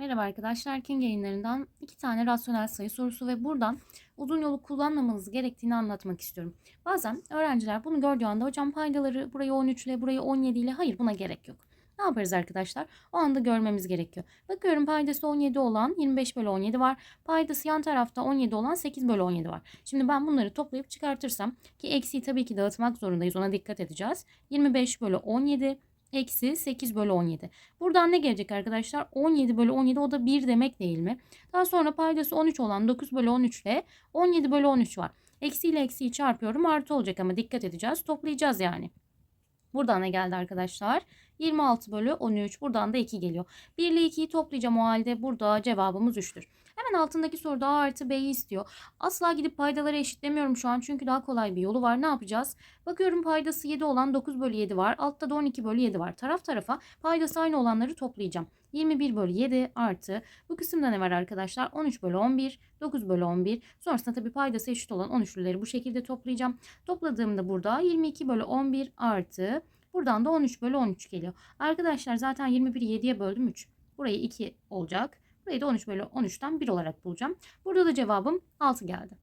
Merhaba arkadaşlar, King yayınlarından iki tane rasyonel sayı sorusu ve buradan uzun yolu kullanmamanız gerektiğini anlatmak istiyorum. Bazen öğrenciler bunu gördüğü anda hocam paydaları burayı 13 ile burayı 17 ile hayır buna gerek yok. Ne yaparız arkadaşlar? O anda görmemiz gerekiyor. Bakıyorum paydası 17 olan 25 bölü 17 var. Paydası yan tarafta 17 olan 8 bölü 17 var. Şimdi ben bunları toplayıp çıkartırsam ki eksiği tabii ki dağıtmak zorundayız ona dikkat edeceğiz. 25 bölü 17 eksi 8 bölü 17. Buradan ne gelecek arkadaşlar? 17 bölü 17 o da 1 demek değil mi? Daha sonra paydası 13 olan 9 bölü 13 ile 17 bölü 13 var. Eksi ile eksiyi çarpıyorum artı olacak ama dikkat edeceğiz. Toplayacağız yani. Buradan ne geldi arkadaşlar? 26 bölü 13. Buradan da 2 geliyor. 1 ile 2'yi toplayacağım o halde burada cevabımız 3'tür. Hemen altındaki soruda A artı B'yi istiyor. Asla gidip paydaları eşitlemiyorum şu an çünkü daha kolay bir yolu var. Ne yapacağız? Bakıyorum paydası 7 olan 9 bölü 7 var. Altta da 12 bölü 7 var. Taraf tarafa paydası aynı olanları toplayacağım. 21 bölü 7 artı bu kısımda ne var arkadaşlar? 13 bölü 11, 9 bölü 11. Sonrasında tabii paydası eşit olan 13'lüleri bu şekilde toplayacağım. Topladığımda burada 22 bölü 11 artı buradan da 13 bölü 13 geliyor. Arkadaşlar zaten 21'i 7'ye böldüm 3. Burayı 2 olacak. Burayı da 13 bölü 13'ten 1 olarak bulacağım. Burada da cevabım 6 geldi.